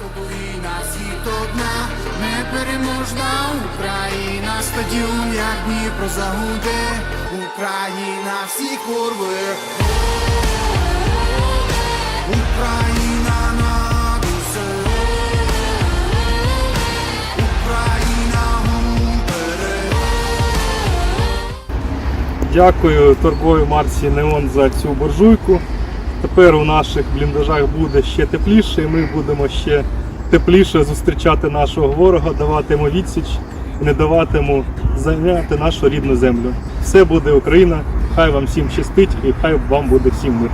тобою на світ одна, непереможна Україна, стадіон, як Дніпро загуде, Україна всіх порве. Україна над усе, Україна вперед. Дякую торговій марці Неон за цю буржуйку. Тепер у наших бліндажах буде ще тепліше, і ми будемо ще тепліше зустрічати нашого ворога, давати йому відсіч не давати зайняти нашу рідну землю. Все буде Україна. Хай вам всім щастить і хай вам буде всім мир.